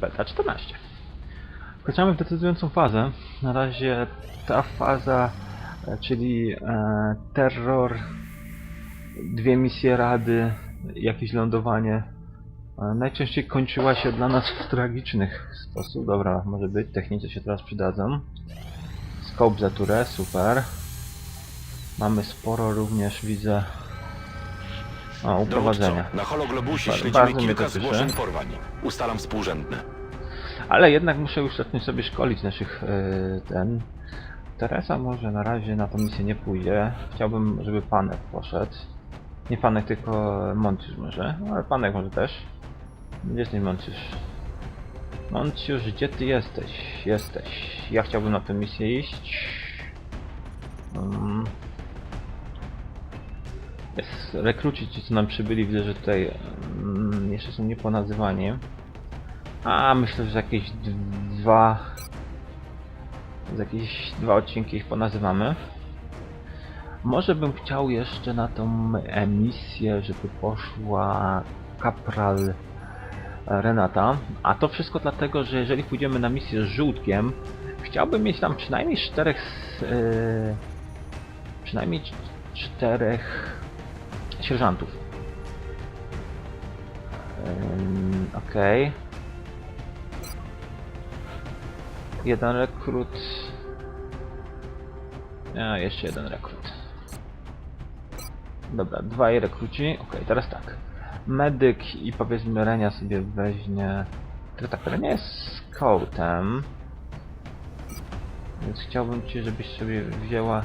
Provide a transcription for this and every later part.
Beta 14. Wkraczamy w decydującą fazę. Na razie ta faza, e, czyli e, terror, dwie misje rady, jakieś lądowanie, e, najczęściej kończyła się dla nas w tragicznych sposób. Dobra, może być, technice się teraz przydadzą. Scope za turę, super. Mamy sporo również, widzę, o, uprowadzenia. Dowódco, na hologlobusie Ba- śledzimy bardzo mnie kilka to cieszy. zgłoszeń porwań. Ustalam współrzędne. Ale jednak muszę już zacząć sobie szkolić naszych yy, ten. Teresa może na razie na tą misję nie pójdzie. Chciałbym, żeby Panek poszedł. Nie Panek, tylko Monciusz może. No, ale Panek może też. Gdzie jesteś Monciusz? Monciusz, gdzie ty jesteś? Jesteś. Ja chciałbym na tę misję iść. Mm. Rekruci ci, co nam przybyli, widzę, że tutaj mm, jeszcze są nieponazywani. A myślę, że jakieś dwa. Z jakieś dwa odcinki ich ponazywamy. Może bym chciał jeszcze na tą emisję, żeby poszła kapral Renata. A to wszystko dlatego, że jeżeli pójdziemy na misję z żółtkiem, chciałbym mieć tam przynajmniej czterech. Yy, przynajmniej czterech sierżantów. Ym, Okej. Jeden rekrut. A, jeszcze jeden rekrut. Dobra, dwaj rekruci. Okej, teraz tak. Medyk i powiedzmy Renia sobie weźmie... To tak, Renia jest scoutem. Więc chciałbym ci, żebyś sobie wzięła...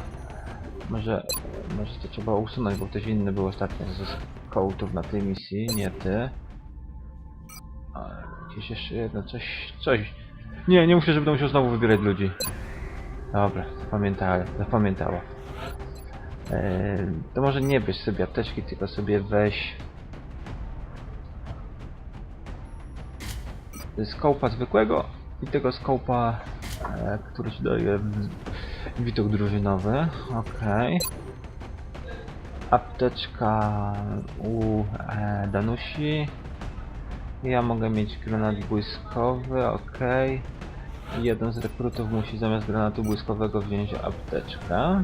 Może... Może to trzeba usunąć, bo ktoś inny był ostatnio ze scoutów na tej misji, nie ty. A, Gdzieś jeszcze jedno, coś... Coś... Nie, nie muszę, żeby musiał znowu wybierać ludzi. Dobra, zapamiętałem, zapamiętała. Eee, to może nie bierz sobie apteczki, tylko sobie weź... Skołpa zwykłego i tego skołpa, e, który ci daje w- widok drużynowy. Okej. Apteczka u e, Danusi. Ja mogę mieć granat błyskowy. I Jeden z rekrutów musi zamiast granatu błyskowego wziąć apteczkę. Mm,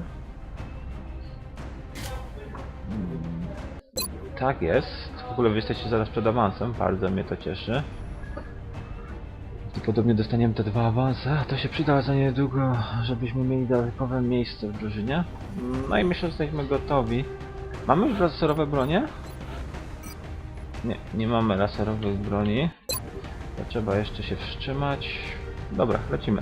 Tak jest. W ogóle wy jesteście zaraz przed awansem, bardzo mnie to cieszy. Prawdopodobnie dostaniemy te dwa awanse, to się przyda za niedługo, żebyśmy mieli dodatkowe miejsce w drużynie. No i myślę, że jesteśmy gotowi. Mamy już laserowe bronie? Nie, nie mamy laserowych broni. To trzeba jeszcze się wstrzymać. Dobra, lecimy.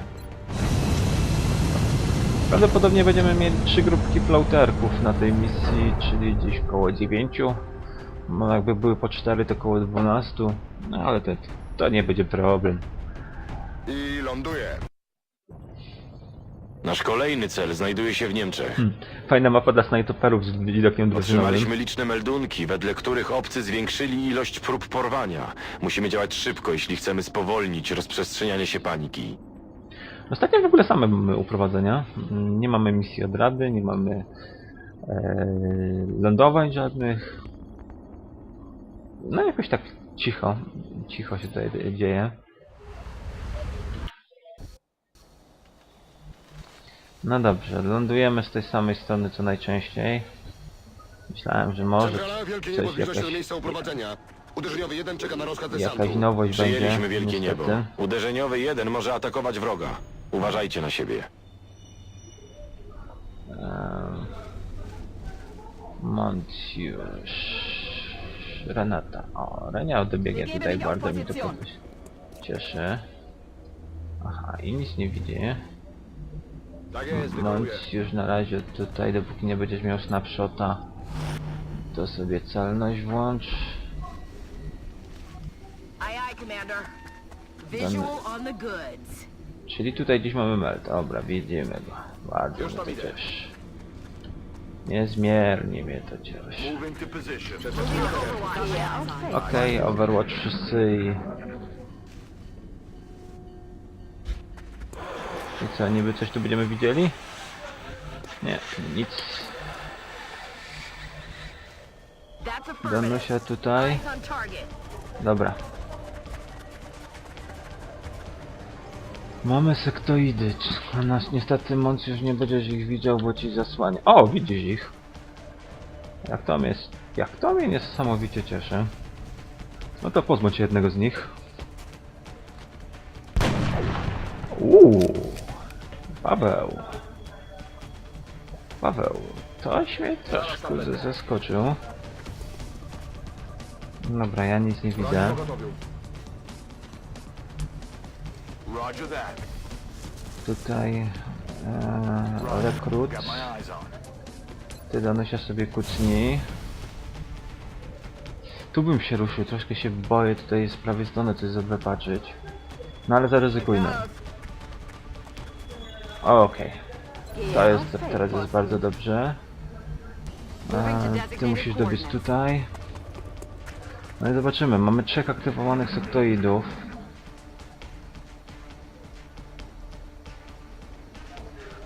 Prawdopodobnie będziemy mieli trzy grupki flauterków na tej misji, czyli gdzieś koło 9. No jakby były po 4 to koło 12. No ale to, to nie będzie problem. I ląduje. Nasz kolejny cel znajduje się w Niemczech. Hmm. Fajna mapa dla snajperów z widokiem drużynowym. Otrzymaliśmy liczne meldunki, wedle których obcy zwiększyli ilość prób porwania. Musimy działać szybko, jeśli chcemy spowolnić rozprzestrzenianie się paniki. Ostatnio w ogóle same mamy uprowadzenia. Mm, Nie mamy misji od rady, nie mamy e, lądowań żadnych. No jakoś tak cicho, cicho się tutaj dzieje. No dobrze, lądujemy z tej samej strony co najczęściej. Myślałem, że może Centrala, coś do jakaś, miejsca uprowadzenia. Uderzeniowy jeden czeka na rozkaz desantu. jakaś nowość będzie. Przyjęliśmy wielkie niestety. niebo. Uderzeniowy jeden może atakować wroga. Uważajcie na siebie. Ehm, Monciusz. Renata. O, Renia dobiegnie tutaj, bardzo mi to cieszy. Aha, i nic nie widzi. Tak jest, wykonuję. Monciusz na razie tutaj, dopóki nie będziesz miał snapshota, to sobie celność włącz. Aye, aye, Commander. Visual on the goods. Czyli tutaj gdzieś mamy melt. Dobra, widzimy go. Bardzo Już mnie to cieszy. Niezmiernie mnie to cieszy. Okej, Overwatch wszyscy i... I co, niby coś tu będziemy widzieli? Nie, nic. Affirmative. Danusia tutaj. Dobra. Mamy sektoidy. A nas niestety Mąc już nie będziesz ich widział, bo ci zasłania. O, widzisz ich. Jak to mnie, jak to mnie niesamowicie cieszy. No to pozbądź się jednego z nich. Uuu. Paweł. Paweł. Coś mnie troszkę zaskoczył. Dobra, ja nic nie widzę. Tutaj e, rekrut. Ty Danusia sobie kucnij. Tu bym się ruszył, troszkę się boję tutaj z prawej strony coś zobaczyć. No ale zaryzykujmy. Okej, to jest, teraz jest bardzo dobrze. E, ty musisz dobiec tutaj. No i zobaczymy, mamy trzech aktywowanych sektoidów.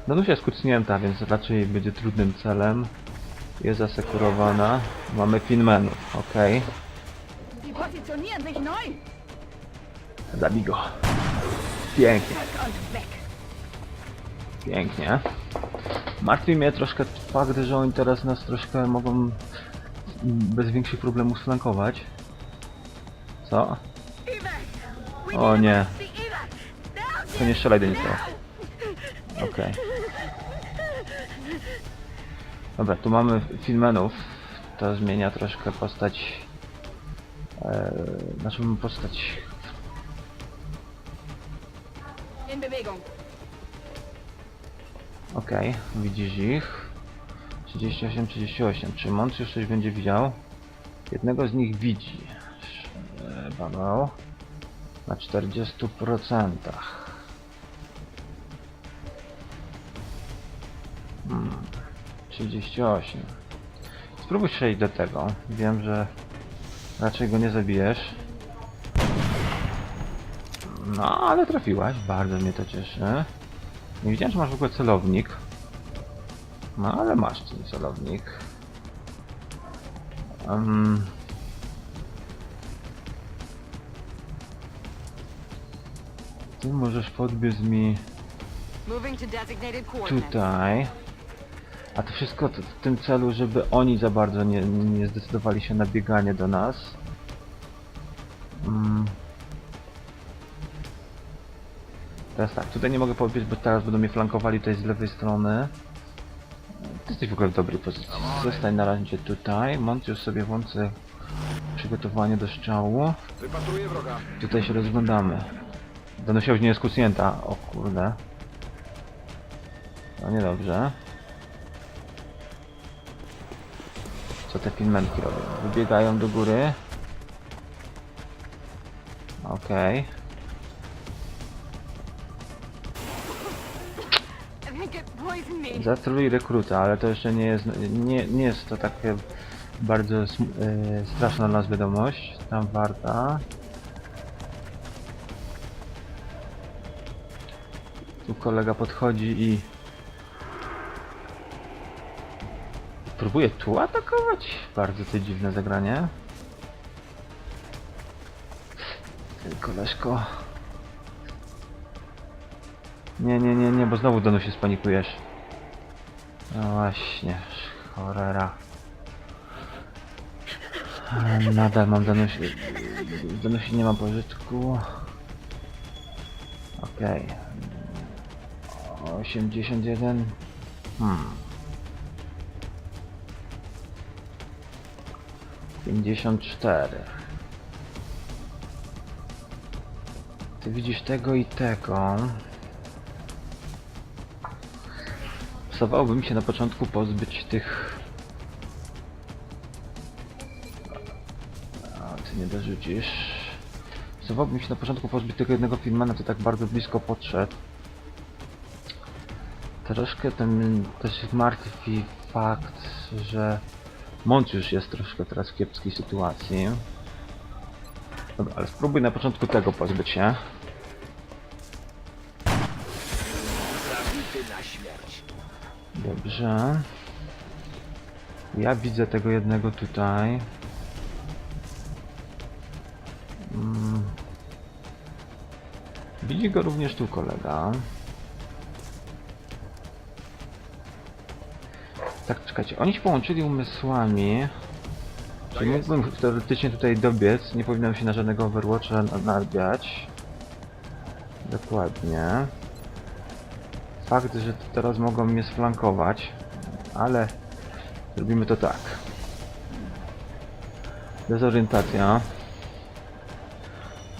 Danusia jest kucnięta, więc raczej będzie trudnym celem. Jest zasekurowana. Mamy pinmenów, okej. Sich neu. Zabij go. Pięknie, weg. Pięknie. Martwi mnie troszkę fakt, że oni teraz nas troszkę mogą bez większych problemów flankować. Co? O nie, to nie strzelaj do nikogo. Okej. Dobra, tu mamy filmenów. To zmienia troszkę postać. E, naszą postać. Okej, widzisz ich. 38, 38. Czy Mąc już coś będzie widział? Jednego z nich widzi. Paweł. Na 40%. Hmm. 38. Spróbuj przejść do tego. Wiem, że raczej go nie zabijesz. No, ale trafiłaś. Bardzo mnie to cieszy. Nie wiedziałem, że masz w ogóle celownik. No, ale masz ten celownik. Um, ty możesz podbiec mi tutaj. A to wszystko w tym celu, żeby oni za bardzo nie, nie zdecydowali się na bieganie do nas. Teraz tak, tutaj nie mogę podbiec, bo teraz będą mnie flankowali tutaj z lewej strony. Ty jesteś w ogóle w dobrej pozycji. Zostań na razie tutaj. Mont już sobie włączę przygotowanie do strzału. Wypatruję wroga. Tutaj się rozglądamy. Już nie jest kucnięta. O kurde. No niedobrze. Co te filmenki robią? Wybiegają do góry. Okej. I Zaceluj rekruta, ale to jeszcze nie jest, nie, nie jest to takie bardzo e, straszna dla nas wiadomość. Tam warta. Tu kolega podchodzi i próbuje tu atakować. Bardzo to dziwne zagranie. Ty, koleżko. Nie, nie, nie, nie, bo znowu Donu się spanikujesz. No właśnie, cholera. Nadal mam Danusi... Z Danusi nie mam pożytku. Okej. 81. Hmm. 54. Ty widzisz tego i tego. Psowałbym się na początku pozbyć tych... A, ty nie dorzucisz. Psowałbym się na początku pozbyć tego jednego filmana, to tak bardzo blisko podszedł. Troszkę ten też martwi fakt, że już jest troszkę teraz w kiepskiej sytuacji. Dobra, ale spróbuj na początku tego pozbyć się. Dobrze. Ja widzę tego jednego tutaj. Mm. Widzi go również tu kolega. Tak, czekajcie, oni się połączyli umysłami. Czyli mógłbym teoretycznie tutaj dobiec, nie powinienem się na żadnego Overwatcha na- nabiać. Dokładnie. Fakt, że teraz mogą mnie sflankować, ale zrobimy to tak. Dezorientacja.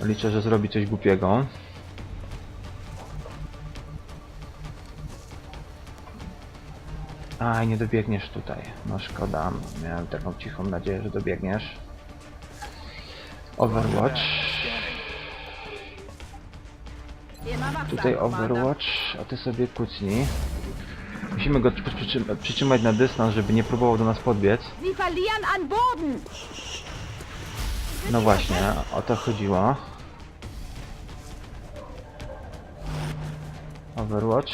Liczę, że zrobi coś głupiego. Aj, nie dobiegniesz tutaj. No szkoda. Miałem taką cichą nadzieję, że dobiegniesz. Overwatch. Tutaj. Overwatch, a ty sobie kucnij. Musimy go przy- przytrzym- przytrzymać na dystans, żeby nie próbował do nas podbiec. No właśnie, o to chodziło. Overwatch.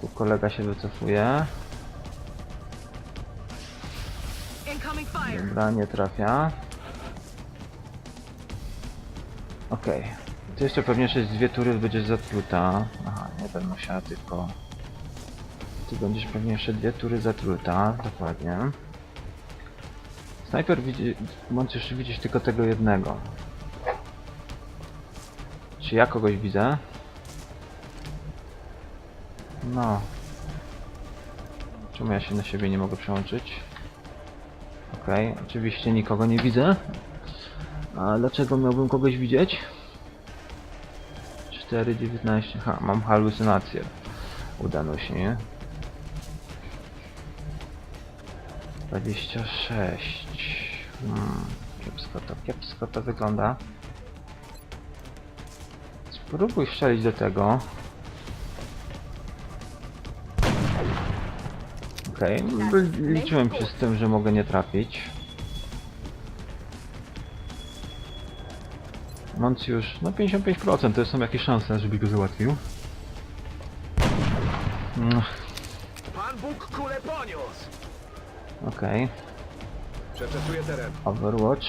Tu kolega się wycofuje. Dobra, nie trafia. Okej. To jeszcze pewnie przez dwie tury będziesz zatruta. Aha, nie będę musiała tylko... Ty będziesz pewnie jeszcze dwie tury zatruta, dokładnie. Snajper widzi... Możesz widzieć tylko tego jednego. Czy ja kogoś widzę? No. Czemu ja się na siebie nie mogę przełączyć? Okej, oczywiście nikogo nie widzę. A dlaczego miałbym kogoś widzieć? 4,19. Ha, mam halucynację. Udano się, nie? 26. Hmm, kiepsko to, kiepsko to wygląda. Spróbuj strzelić do tego. Okej, by- liczyłem się z tym, że mogę nie trafić. Już, no 55% to są jakieś szanse, żeby go załatwił. Mm, Pan Bóg kulę poniósł! Okej, Przeczesuję teren. Overwatch,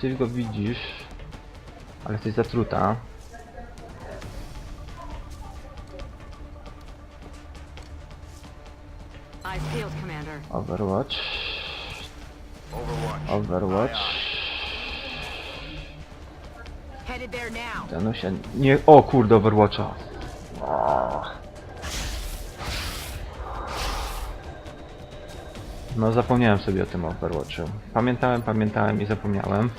ty go widzisz, ale jesteś zatruta. Eyes peeled, Commander. Overwatch, Overwatch. Overwatch. Danusia, nie, o kurde, Overwatcha. No zapomniałem sobie o tym Overwatchu. Pamiętałem, pamiętałem i zapomniałem.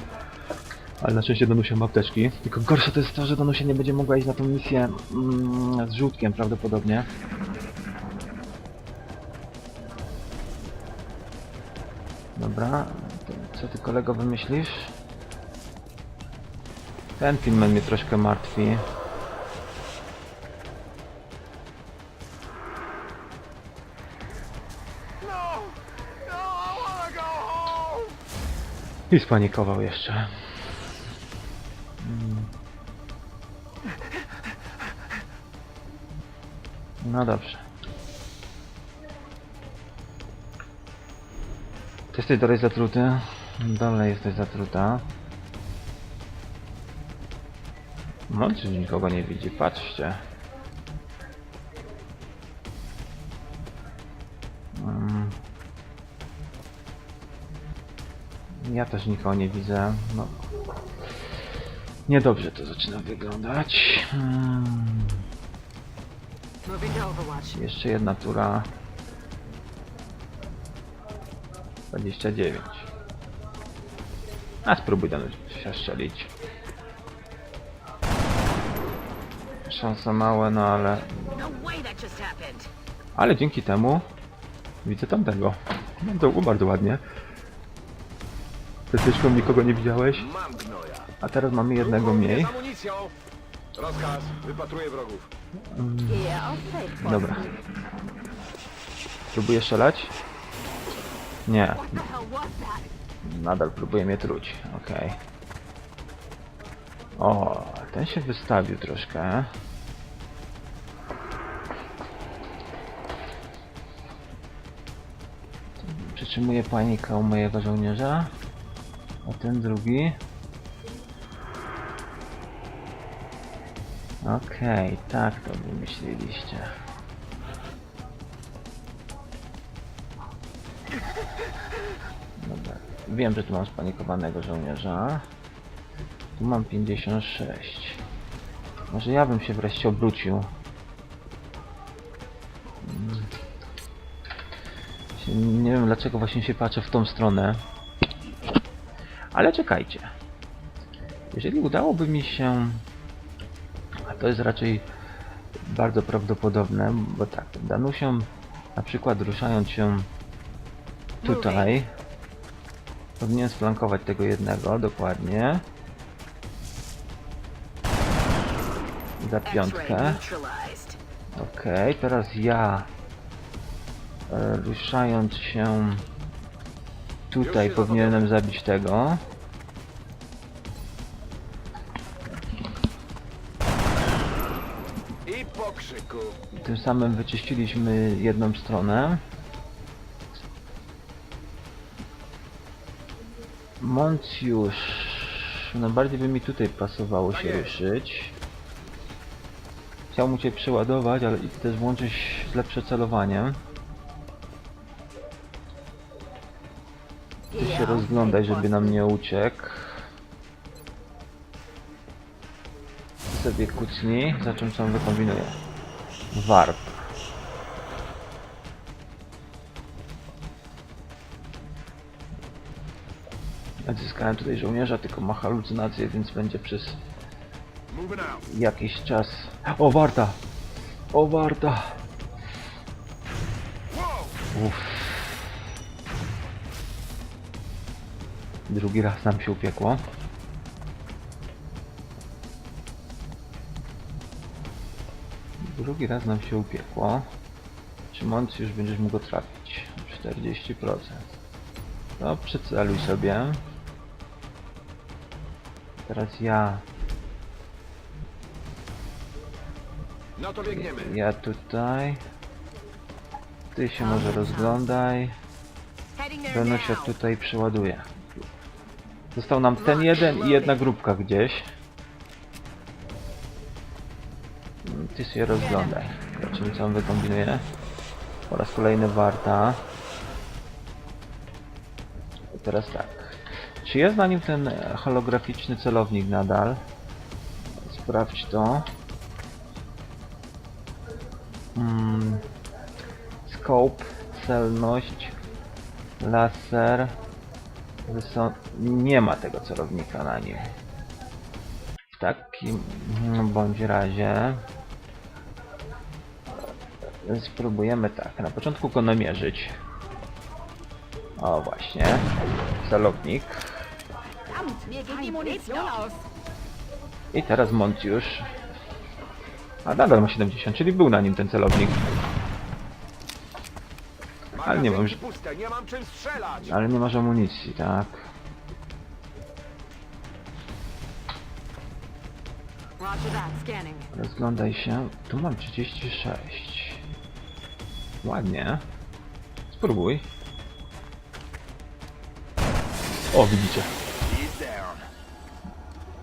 Ale na szczęście Danusia ma apteczki. Tylko gorsze to jest to, że Danusia nie będzie mogła iść na tą misję mm, z żółtkiem prawdopodobnie. Dobra, co ty kolego wymyślisz? Ten filmen mnie troszkę martwi. I spanikował jeszcze. Mm. No dobrze. Ty jesteś dalej zatruty? Dalej jesteś zatruta. No, czy nikogo nie widzi? Patrzcie. Mm. Ja też nikogo nie widzę. No. Niedobrze to zaczyna wyglądać. To Overwatch. Jeszcze jedna tura. 29. A spróbuj tam się strzelić. Szanse małe, no ale... Ale dzięki temu widzę tamtego. No to było bardzo ładnie. Tetyczką nikogo nie widziałeś, Mam a teraz mamy jednego mniej. Rozkaz. Wypatruję wrogów. It. Dobra. Próbuję strzelać? Nie, nadal próbuje mnie truć. Okej. O, ten się wystawił troszkę. Przytrzymuje panika u mojego żołnierza. A ten drugi. Okej, tak to wymyśliliście. Dobra, wiem, że tu mam spanikowanego żołnierza. Tu mam 56. Może ja bym się wreszcie obrócił. Nie wiem dlaczego właśnie się patrzę w tą stronę. Ale czekajcie. Jeżeli udałoby mi się... A to jest raczej bardzo prawdopodobne, bo tak, Danusią na przykład ruszając się tutaj powinien splankować tego jednego, dokładnie. Za piątkę. Okej, teraz ja ruszając się tutaj powinienem zabić tego. Tym samym wyczyściliśmy jedną stronę. Moncjusz. No bardziej by mi tutaj pasowało się ruszyć. Chciał mu cię przeładować, ale i też włączyć lepsze celowanie. Ty się rozglądaj, żeby nam nie uciekł. Ty sobie kucnij, za czym co on wykombinuje. Warp. Odzyskałem tutaj żołnierza, tylko ma halucynację, więc będzie przez jakiś czas... O, warta! O, warta! Drugi raz nam się upiekło. Drugi raz nam się upiekło. Czy Mąc już będziesz mógł go trafić? 40%. No, przyceluj sobie. Teraz ja. No to biegniemy. Ja tutaj. Ty się może rozglądaj. Będę się tutaj przeładuje. Został nam ten jeden i jedna grupka gdzieś. Ty się rozglądaj. Zobaczymy co on wykombinuje. Po raz kolejny warta. Teraz tak. Czy jest na nim ten holograficzny celownik nadal? Sprawdź to. Mm. Scope, celność, laser. Nie ma tego celownika na nim. W takim bądź razie spróbujemy tak. Na początku go namierzyć. O właśnie. Celownik. I teraz Montiusz. A nadal ma 70, czyli był na nim ten celownik. Ale nie mam już- puste, nie mam czym strzelać. Ale nie masz amunicji, tak? Roger that. Scanning. Rozglądaj się. Tu mam 36. Ładnie. Spróbuj. O, widzicie. He's down.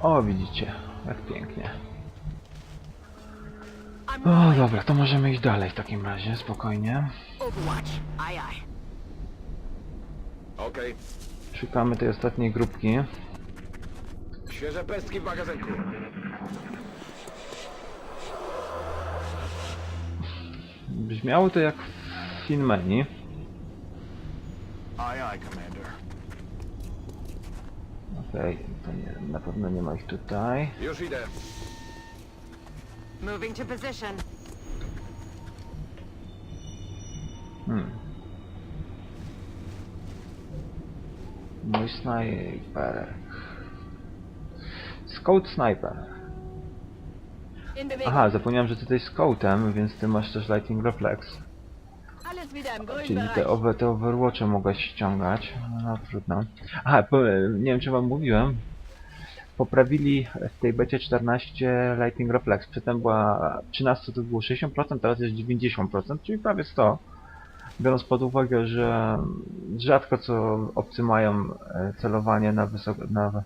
O, widzicie. Jak pięknie. O, dobra, to możemy iść dalej w takim razie, spokojnie. Overwatch. Aye, aye. Okej. Szukamy tej ostatniej grupki. Świeże pestki w magazynku. Brzmiało to jak w Finmeni. Aye, aye, Commander. Okej, to nie, na pewno nie ma ich tutaj. Już idę. Moving to position. Hmm. Mój snajper. Scout Sniper. Aha, zapomniałem, że ty jesteś scoutem, więc ty masz też Lighting Reflex. Czyli te, owe, te overwatche mogłeś ściągać. No trudno. Aha, nie wiem czy wam mówiłem. Poprawili w tej becie 14 Lighting Reflex. Przedtem była 13 to było 60%, teraz jest 90%, czyli prawie 100. Biorąc pod uwagę, że rzadko co obcy mają e, celowanie na, wysoko, na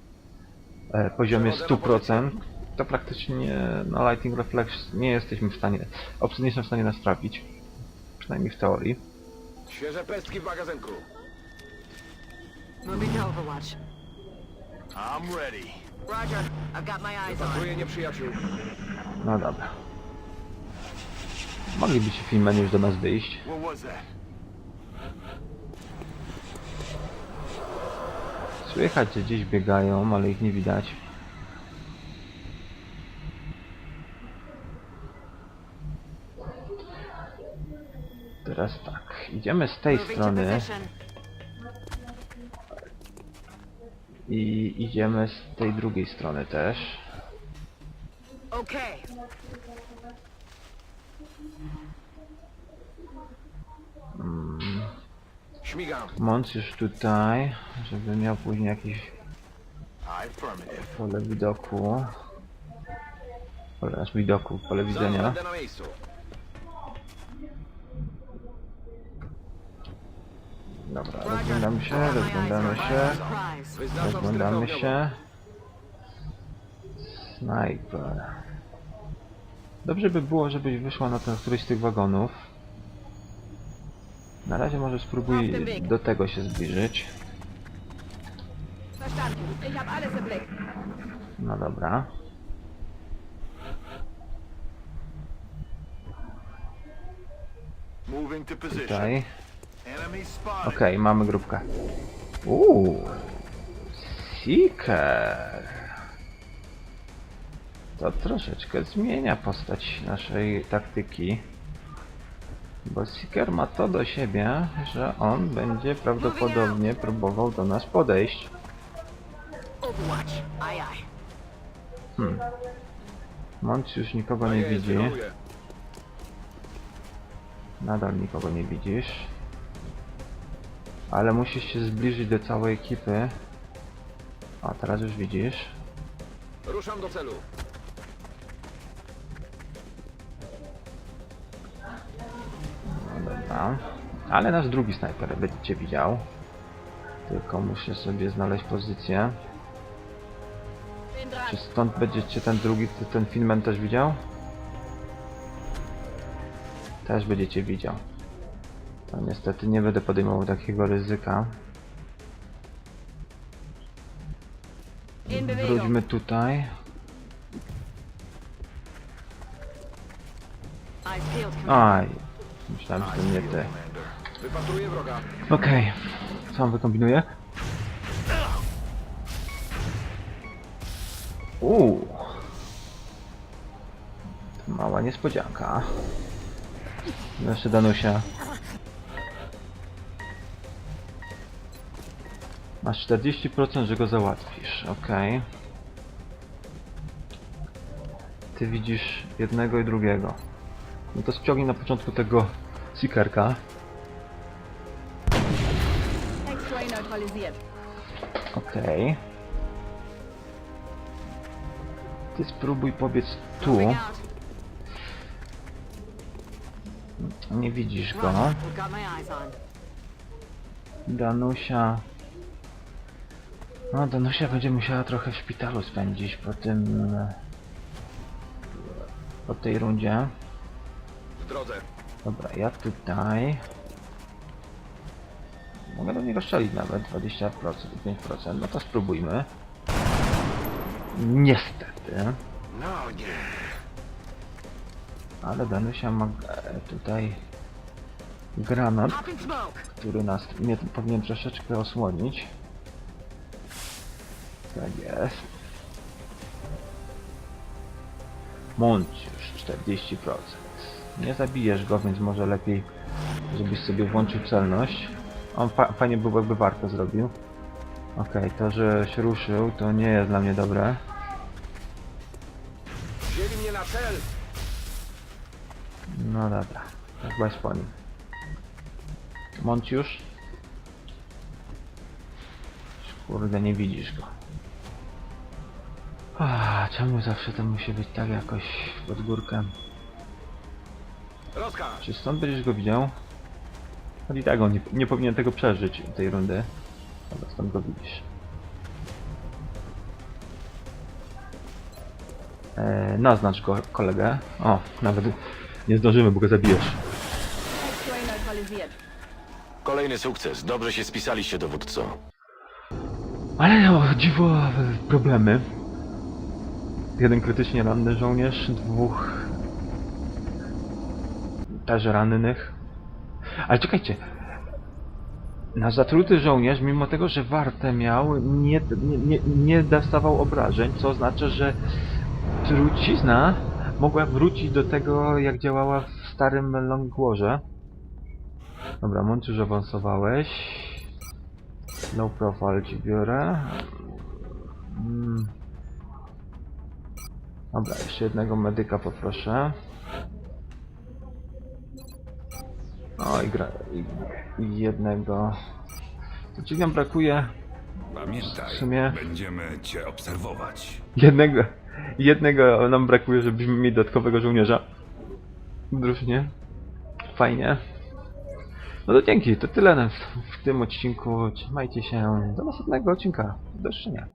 e, poziomie 100%, to praktycznie na Lighting Reflex nie jesteśmy w stanie, obcy nie są w stanie nas trafić. Przynajmniej w teorii. Świeże pestki w magazynku. Moving to Overwatch. I'm ready. Roger. I've got my eyes on. Nieprzyjaciół. No dobra. Mogliby ci filmeni już do nas wyjść. What was that? Słychać, że gdzieś biegają, ale ich nie widać. Teraz tak, idziemy z tej Moving to strony position. I idziemy z tej drugiej strony też. Okay. Śmigam. Mąc już tutaj, żeby miał później jakieś Affirmative. pole widoku. Pole nasz widoku, pole widzenia. Będę na miejscu. Dobra, rozglądamy się, rozglądamy się. Rozglądamy się. Snajper. Dobrze by było, żebyś wyszła na ten któryś z tych wagonów. Na razie może spróbuj do tego się zbliżyć. No dobra. Tutaj. Okej, mamy grupkę. Uuu. Seeker. To troszeczkę zmienia postać naszej taktyki. Bo Seeker ma to do siebie, że on będzie prawdopodobnie próbował do nas podejść. Hmm. Mąc już nikogo nie widzi. Nadal nikogo nie widzisz. Ale musisz się zbliżyć do całej ekipy. A teraz już widzisz. Ruszam do celu. No dobra. Ale nasz drugi snajper będzie widział. Tylko muszę sobie znaleźć pozycję. Czy stąd będziecie ten drugi, ten filmem też widział? Też będziecie widział. To niestety nie będę podejmował takiego ryzyka. Wróćmy tutaj. Aj. Myślałem, że to nie wroga. Okej. Co on wykombinuje? Uuu. Mała niespodzianka. Jeszcze Danusia. Masz 40%, że go załatwisz. Okej. Ty widzisz jednego i drugiego. No to ściągnij na początku tego Seekerka. Okej. Ty spróbuj pobiec tu. Nie widzisz go. Danusia. No, Danusia będzie musiała trochę w szpitalu spędzić po tym. e, Po tej rundzie. W drodze. Dobra, ja tutaj. Mogę do niego strzelić nawet 20%, 5%. No to spróbujmy. Niestety. No nie. Ale Danusia ma tutaj granat, który nas mnie powinien troszeczkę osłonić. Tak jest. Już 40%. Nie zabijesz go, więc może lepiej, żebyś sobie włączył celność. On fa fajnie było, jakby warto zrobił. Okej, to, że się ruszył, to nie jest dla mnie dobre. Wzięli mnie na cel. No dobra, tak chyba jest po nim. Monciusz? Kurde, nie widzisz go. Ah, czemu zawsze to musi być tak jakoś pod górkę? Czy stąd będziesz go widział? No i tak on nie, nie powinien tego przeżyć tej rundy. Dobra, stąd go widzisz. E, naznacz go, kolegę. O, nawet nie zdążymy, bo go zabijesz. Kolejny sukces. Dobrze się spisaliście, dowódco. Ale o dziwo problemy. Jeden krytycznie ranny żołnierz, dwóch też rannych. Ale czekajcie. Nasz zatruty żołnierz, mimo tego, że wartę miał, nie, nie, nie, dostawał obrażeń, co oznacza, że trucizna mogła wrócić do tego, jak działała w starym Longwarze. Dobra, Mącz już awansowałeś. Low profile ci biorę. Mm. Dobra, jeszcze jednego medyka poproszę. O, i, gra, i, i jednego. Czyli nam brakuje Pamiętaj, W sumie- będziemy cię obserwować. jednego. Jednego nam brakuje, żebyśmy mieli dodatkowego żołnierza. W drużynie. Fajnie. No to dzięki, to tyle w, w tym odcinku. Trzymajcie się. Do następnego odcinka. Do zobaczenia.